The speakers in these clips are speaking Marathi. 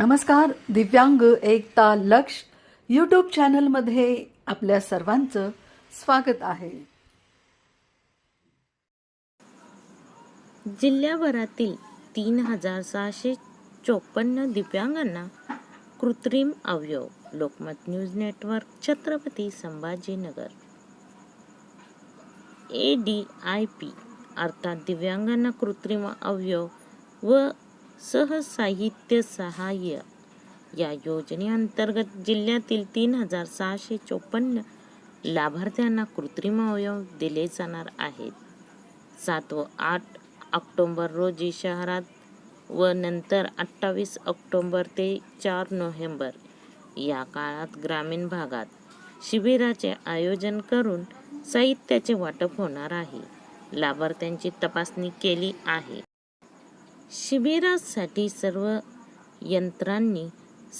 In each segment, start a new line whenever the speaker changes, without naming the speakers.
नमस्कार दिव्यांग एकता लक्ष यूट्यूब चॅनलमध्ये आपल्या सर्वांचं स्वागत आहे.
जिल्ह्याभरातील तीन हजार सहाशे चोपन्न दिव्यांगांना कृत्रिम अवयव Lokmat news network Chhatrapati Sambhajinagar. A D I P अर्थात दिव्यांगांना कृत्रिम अवयव व सहसाहित्य सहाय्य. या योजनेअंतर्गत जिल्ह्यातील तीन हजार सहाशे चोपन्न लाभार्थ्यांना कृत्रिम अवयव दिले जाणार आहेत. सात व आठ ऑक्टोंबर रोजी शहरात व नंतर अठ्ठावीस ऑक्टोंबर ते चार नोव्हेंबर या काळात ग्रामीण भागात शिबिराचे आयोजन करून साहित्याचे वाटप होणार आहे. लाभार्थ्यांची तपासणी केली आहे. शिबिरासाठी सर्व यंत्रांनी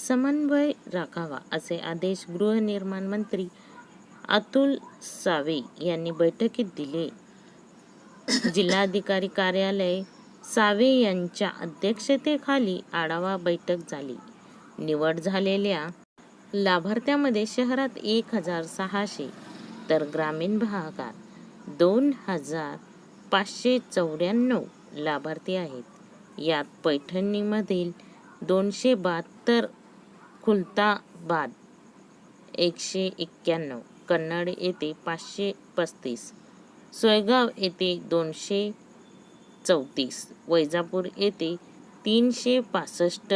समन्वय राखावा असे आदेश गृहनिर्माण मंत्री अतुल सावे यांनी बैठकीत दिले. जिल्हाधिकारी कार्यालय सावे यांच्या अध्यक्षतेखाली आढावा बैठक झाली. निवड झालेल्या लाभार्थ्यामध्ये शहरात एक हजार सहाशे तर ग्रामीण भागात दोन हजार पाचशे चौऱ्याण्णव लाभार्थी आहेत. यात पैठणीमधील दोनशे बहात्तर खुलताबाद एकशे एक्क्याण्णव कन्नड येथे पाचशे पस्तीस सोयगाव येथे दोनशे चौतीस वैजापूर येथे तीनशे पासष्ट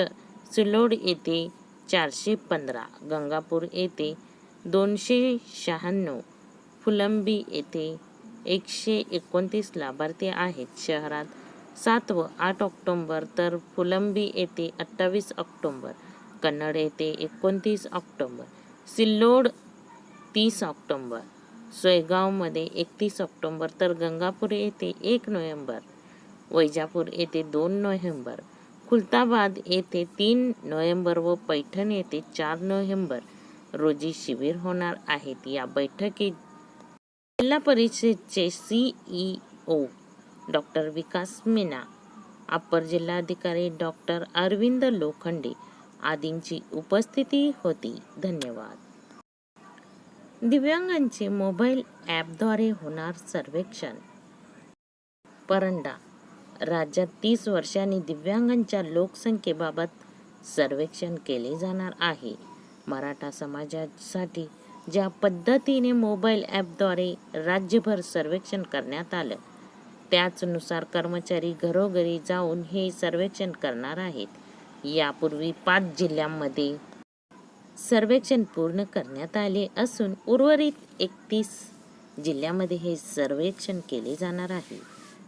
सिल्लोड येथे चारशे पंधरा गंगापूर येथे दोनशे शहाण्णव फुलंबी येथे एकशे एकोणतीस लाभार्थी आहेत. शहरात सात व आठ ऑक्टोंबर तर फुलंबी येथे अठ्ठावीस ऑक्टोंबर कन्नड येथे एकोणतीस ऑक्टोंबर सिल्लोड तीस ऑक्टोंबर सोयगावमध्ये एकतीस ऑक्टोंबर तर गंगापूर येथे एक नोव्हेंबर वैजापूर येथे दोन नोव्हेंबर खुलताबाद येथे तीन नोव्हेंबर व पैठण येथे चार नोव्हेंबर. रोजी शिबिर होणार आहेत या बैठकीत जिल्हा परिषदेचे CEO doctor Vikas Meena upper जिल्हाधिकारी डॉक्टर अरविंद लोखंडे आदींची उपस्थिती होती. धन्यवाद. दिव्यांगांचे मोबाईल ॲपद्वारे होणार सर्वेक्षण. परंडा राज्यात तीस वर्षांनी दिव्यांगांच्या लोकसंख्येबाबत सर्वेक्षण केले जाणार आहे. मराठा समाजासाठी ज्या पद्धतीने मोबाईल ॲपद्वारे राज्यभर सर्वेक्षण करण्यात आलं त्याचनुसार कर्मचारी घरोघरी जाऊन हे सर्वेक्षण करणार आहेत. यापूर्वी पाच जिल्ह्यांमध्ये सर्वेक्षण पूर्ण करण्यात आले असून उर्वरित एकतीस जिल्ह्यामध्ये हे सर्वेक्षण केले जाणार आहे.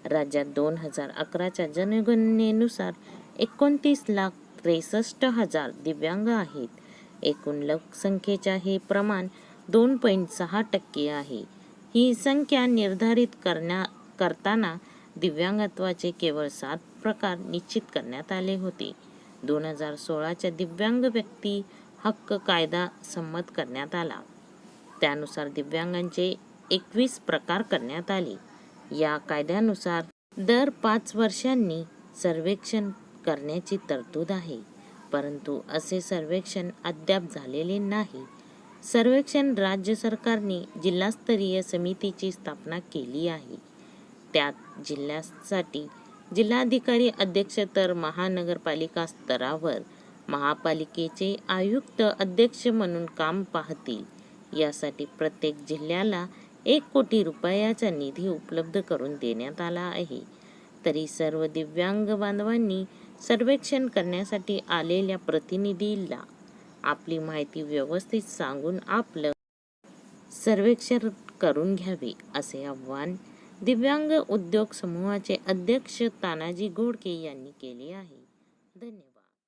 राज्यात दोन हजार अकराच्या जनगणनेनुसार एकोणतीस लाख त्रेसष्ट हजार दिव्यांग आहेत. एकूण लोकसंख्येच्या हे प्रमाण दोन पॉईंट सहा टक्के आहे. ही संख्या निर्धारित करण्या करताना दिव्यांगत्वाचे केवळ सात प्रकार निश्चित करण्यात आले होते. दोन हजार सोळाच्या दिव्यांग व्यक्ती हक्क कायदा संमत करण्यात आला. त्यानुसार दिव्यांगांचे एकवीस प्रकार करण्यात आले. या कायद्यानुसार दर पाच वर्षांनी सर्वेक्षण करण्याची तरतूद आहे. परंतु असे सर्वेक्षण अद्याप झालेले नाही. सर्वेक्षण राज्य सरकारने जिल्हास्तरीय समितीची स्थापना केली आहे. त्यात जिल्ह्यासाठी जिल्हाधिकारी अध्यक्ष तर महानगरपालिका स्तरावर महापालिकेचे आयुक्त अध्यक्ष म्हणून काम पाहतील यासाठी प्रत्येक जिल्ह्याला एक कोटी रुपयाचा निधी उपलब्ध करून देण्यात आला आहे. तरी सर्व दिव्यांग बांधवांनी सर्वेक्षण करण्यासाठी आलेल्या प्रतिनिधीला आपली माहिती व्यवस्थित सांगून आपलं सर्वेक्षण करून घ्यावे असे आव्हान दिव्यांग उद्योग समूहाचे अध्यक्ष तानाजी घोडके यांनी केले आहे. धन्यवाद.